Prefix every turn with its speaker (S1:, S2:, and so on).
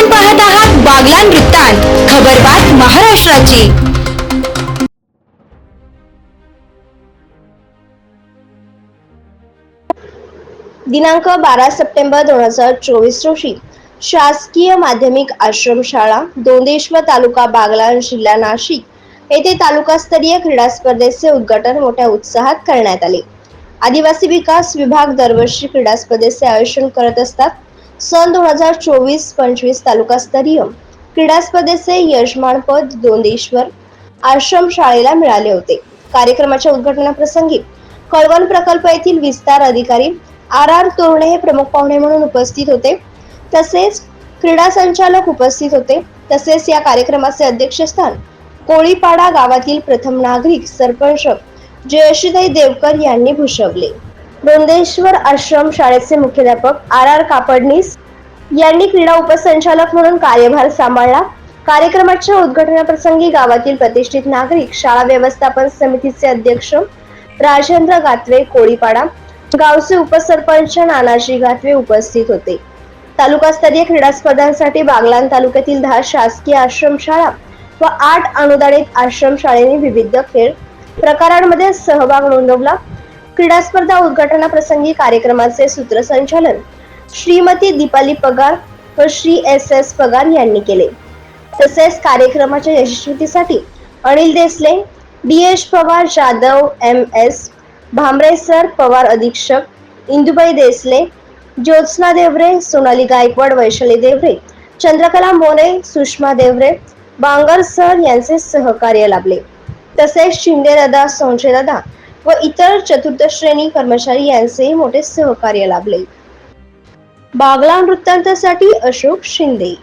S1: आपण पाहत आहात बागलान वृत्तांत खबरबात महाराष्ट्राची.
S2: दिनांक बारा सप्टेंबर दोन हजार चोवीस रोजी शासकीय माध्यमिक आश्रमशाळा दोंदेश्वर तालुका बागलाण जिल्हा नाशिक येथे तालुकास्तरीय क्रीडा स्पर्धेचे उद्घाटन मोठ्या उत्साहात करण्यात आले. आदिवासी विकास विभाग दरवर्षी क्रीडा स्पर्धेचे आयोजन करत असतात. सन दोन हजार चोवीस पंचवीस तालुकास्तरीय क्रीडा स्पर्धेचे यजमानपद दोंदेश्वर आश्रम शाळेला मिळाले होते. कार्यक्रमाच्या उद्घाटनाप्रसंगी कळवण प्रकल्प येथील विस्तार अधिकारी आर आर तोरणे हे प्रमुख पाहुणे म्हणून उपस्थित होते. तसेच क्रीडा संचालक उपस्थित होते. तसेच या कार्यक्रमाचे अध्यक्षस्थान कोळीपाडा गावातील प्रथम नागरिक सरपंच जयश्रीताई देवकर यांनी भूषवले. गोंदेश्वर आश्रम शाळेचे मुख्याध्यापक आर आर कापडनीस यांनी क्रीडा उपसंचालक म्हणून कार्यभार सांभाळला. कार्यक्रमाच्या उद्घाटनाप्रसंगी गावातील प्रतिष्ठित नागरिक शाळा व्यवस्थापन समितीचे अध्यक्ष राजेंद्र गातवे कोळीपाडा गावचे उपसरपंच नानाजी गातवे उपस्थित होते. तालुकास्तरीय क्रीडा स्पर्धांसाठी बागलान तालुक्यातील दहा शासकीय आश्रमशाळा व आठ अनुदानित आश्रमशाळेने विविध खेळ प्रकारांमध्ये सहभाग नोंदवला. क्रीडा स्पर्धा उद्घाटनाप्रसंगी कार्यक्रमाचे सूत्रसंचालन श्रीमती दीपाली पगार व श्री एस एस पगार यांनी केले. तसेच कार्यक्रमाच्या यशस्वीतीसाठी Anil Desale D S Pawar Jadhav M S Bhambare sir Pawar अधीक्षक इंदुबाई देसले ज्योत्स्ना देवरे सोनाली गायकवाड वैशाली देवरे चंद्रकला मोरे सुषमा देवरे बांगर सर यांचे सहकार्य लाभले. तसेच शिंदे दादा सोनशे दादा व इतर चतुर्थ श्रेणी कर्मचारी यांचे मोठे सहकार्य लाभले. बागला वृत्तांतासाठी अशोक शिंदे.